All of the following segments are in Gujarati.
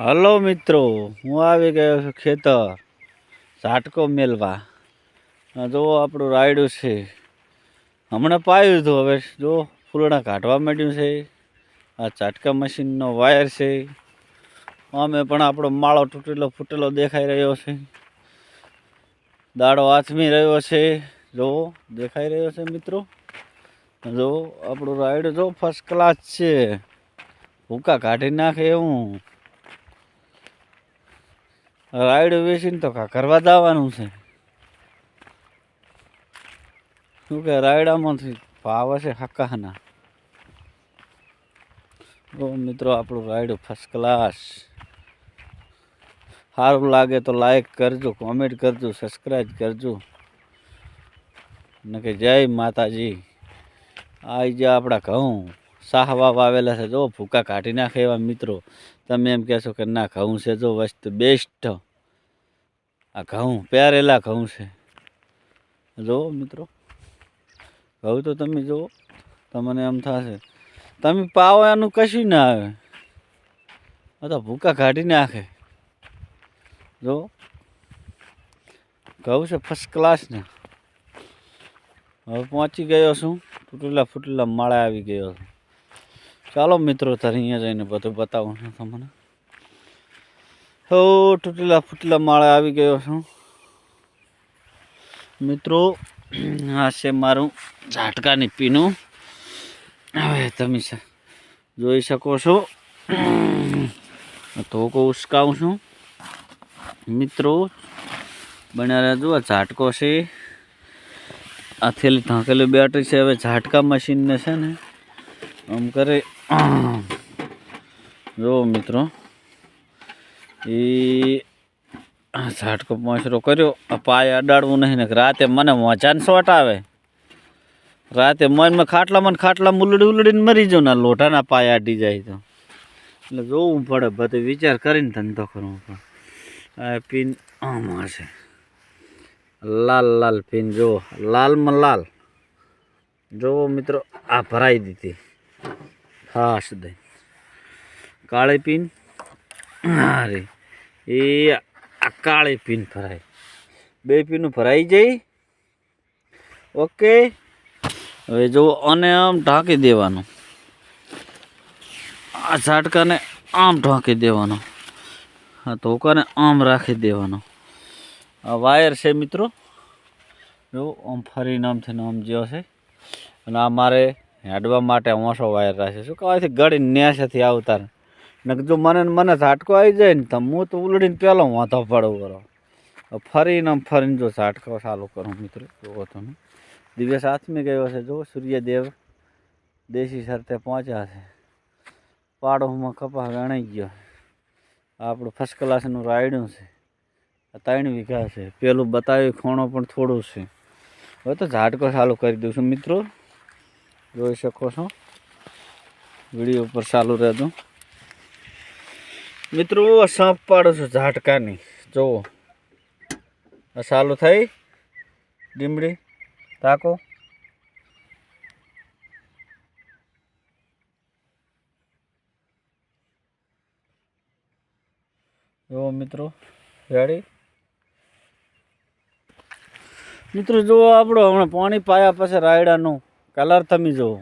હલો મિત્રો, હું આવી ગયો છું ખેતર, ઝાટકો મેલવા. જુઓ આપણું રાયડું છે. હમણાં પાયું હતું હવે, જો ફૂલડા કાઢવા માંડ્યું છે. આ ઝાટકા મશીનનો વાયર છે. અમે પણ આપણો માળો તૂટેલો ફૂટેલો દેખાઈ રહ્યો છે. દાડો આથમી રહ્યો છે. જો દેખાઈ રહ્યો છે મિત્રો? જો આપણું રાયડું જો ફર્સ્ટ ક્લાસ છે. ભૂકા કાઢી નાખે એવું. રાયડું વેચીને તો કા કરવા દાવાનું છે. શું કે રાયડામાંથી ભાવ છે હકાના તો મિત્રો, આપણું રાયડું ફર્સ્ટ ક્લાસ સારું લાગે તો લાઈક કરજો કોમેન્ટ કરજો સબસ્ક્રાઈબ કરજો. ને કે જય માતાજી. આઈ ગયા આપણા ઘઉં. સાહવા વાવેલા છે. જો ભૂકા કાઢી નાખે એવા મિત્રો. તમે એમ કહેશો કે ના, ઘઉં છે જો વસ્તુ બેસ્ટ આ ઘઉં પહેરેલા ઘઉં છે. જુઓ મિત્રો. ઘઉં તો તમે જુઓ, તમને એમ થશે. તમે પાવો એનું કશું ના આવે. આ તો ભૂકા કાઢી નાખે. જો ઘઉં છે ફર્સ્ટ ક્લાસ ને. હવે પહોંચી ગયો છું. તૂટેલા ફૂટેલા માળા આવી ગયો છું. ચાલો મિત્રો, તારે અહીંયા જઈને બધું બતાવું છું તમને. હો, તૂટેલા ફૂટેલા માળે આવી ગયો છું. મિત્રો, આ છે મારું ઝાટકાની પીનું. હવે તમે જોઈ શકો છો. ધોકો ઉસકાવું છું. મિત્રો બન્યા રહેજો આ ઝાટકો છે. આ થેલી ઢાંકેલી બેટરી છે. હવે ઝાટકા મશીનને છે ને, આમ કરે જો મિત્રો, એ ઝાટકો પાંચરો કર્યો. આ પાય અડાડવું નહીં ને રાતે મને મોજાને શોટ આવે. રાતે મનમાં ખાટલામાં ખાટલા ઉલડી ઉલડીને મરી જાઉં ને લોટાના પાય અડી જાય તો. એટલે જોવું પડે, બધું વિચાર કરીને ધંધો કરવો પડે આ પિન આમાં છે. લાલ લાલ પીન જુઓ, લાલમાં લાલ. જુઓ મિત્રો, આ ભરાઈ દીધી. ખાસ દઈ કાળે પીન? અરે, એ આ કાળી પિન ભરાય. બે પીનું ભરાઈ જાય. ઓકે. હવે જો અને આમ ઢાંકી દેવાનું. આ ઝાટકાને આમ ઢાંકી દેવાનો. આ ધોકાને આમ રાખી દેવાનો. આ વાયર છે મિત્રો. જો આમ ફરીને આમ થઈને આમ જ્યો છે. અને આ મારે હેડવા માટે ઓછો વાયર રાખે શું કહેવાય? ગળીને ન્યાસેથી આવતા ને જો મને મને ઝાટકો આવી જાય ને તો હું તો ઉલડીને પહેલો વાંધો પડું. કરો ફરીને આમ ફરીને જો ઝાટકો ચાલુ કરું મિત્રો. જોવો તમે. દિવ્ય આથમી ગયો છે. જો સૂર્યદેવ દેશી શરતે પહોંચ્યા છે. પાડોમાં કપા ગણાઈ ગયો. આપણું ફર્સ્ટ ક્લાસનું રાયડું છે. ત્રણ વીઘા છે. પેલું બતાવ્યું, ખોણો પણ થોડું છે. હવે તો ઝાટકો ચાલુ કરી દઉં છું મિત્રો. જોઈ શકો છો. વીડિયો ઉપર ચાલુ રહેજો. મિત્રો, આ સાપ પાડું છું ઝાટકાની. જુઓ આ ચાલુ થઈ. ડીમડી તાકો જુઓ મિત્રો, રેડી? મિત્રો જુઓ આપણો હમણાં પાણી પાયા પછી રાયડાનો કલર તમે જુઓ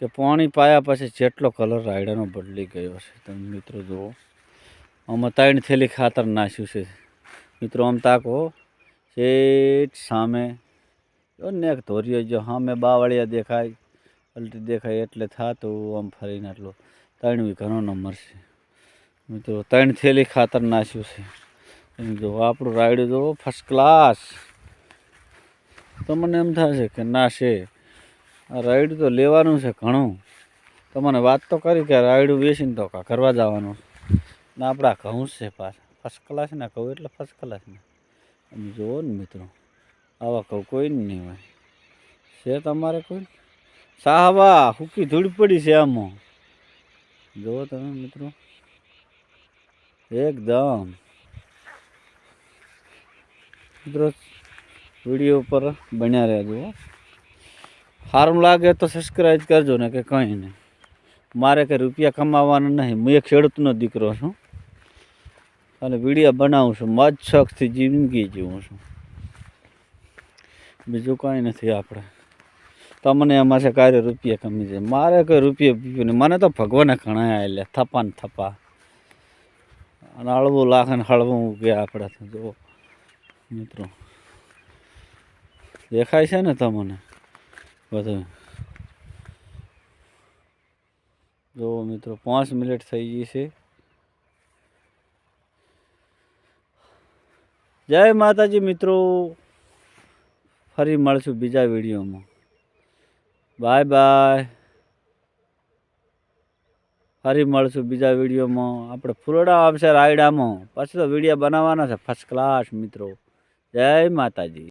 કે પાણી પાયા પછી જેટલો કલર રાયડાનો બદલી ગયો છે. તમે મિત્રો જુઓ, આમાં ત્રણ થેલી ખાતર નાખ્યું છે. મિત્રો આમ તાકો શેઠ સામે, જો ને ધોરીઓ જો સામે બાવળિયા દેખાય પલટી દેખાય એટલે થાતું આમ ફરીને આટલો. ત્રણ વીઘાનો નંબર છે મિત્રો ત્રણ થેલી ખાતર નાખ્યું છે. જો આપણું રાયડું જુઓ ફર્સ્ટ ક્લાસ તો મને એમ થાય છે કે ના છે રાયડું તો લેવાનું છે ઘણું. તમને વાત તો કરી કે રાયડું વેચીને તો કરવા જવાનું. ને આપણા ઘઉં છે પાછા. ફર્સ્ટ ક્લાસ ને કહું એટલે ફર્સ્ટ ક્લાસ ને. જુઓ ને મિત્રો, આવા કહું કોઈ નહીં હોય. છે તમારે કોઈ? સાહવા, હુકી ધૂળ પડી છે આમાં. જુઓ તમે મિત્રો. એકદમ. મિત્રો, વીડિયો ઉપર બન્યા રહેજો હો. સારું લાગે તો સબસ્ક્રાઈબ કરજો ને કે કંઈ નહીં. મારે કંઈ રૂપિયા કમાવાના નહીં. હું એક ખેડૂતનો દીકરો છું. અને વિડીયા બનાવું છું. મજ શોખથી જિંદગી જીવું છું. બીજું કાંઈ નથી આપણે. તમને એમાં છે કાર્ય રૂપિયા કમી છે. મારે કોઈ રૂપિયા પીવું નહીં. મને તો ભગવાને ઘણા એટલે થપા ને થપા. અને હળવું લાખ ને હળવું ગયા આપણે તો મિત્રો. દેખાય છે ને તમને? બધું. જો મિત્રો, પાંચ મિનિટ થઈ ગઈ છે. જય માતાજી મિત્રો. ફરી મળશું બીજા વિડીયોમાં. Bye bye. ફરી મળશું બીજા વિડીયોમાં. આપણે ફૂલડા આવશે રાયડામાં. પછી તો વીડિયો બનાવવાના છે. ફર્સ્ટ ક્લાસ મિત્રો. જય માતાજી.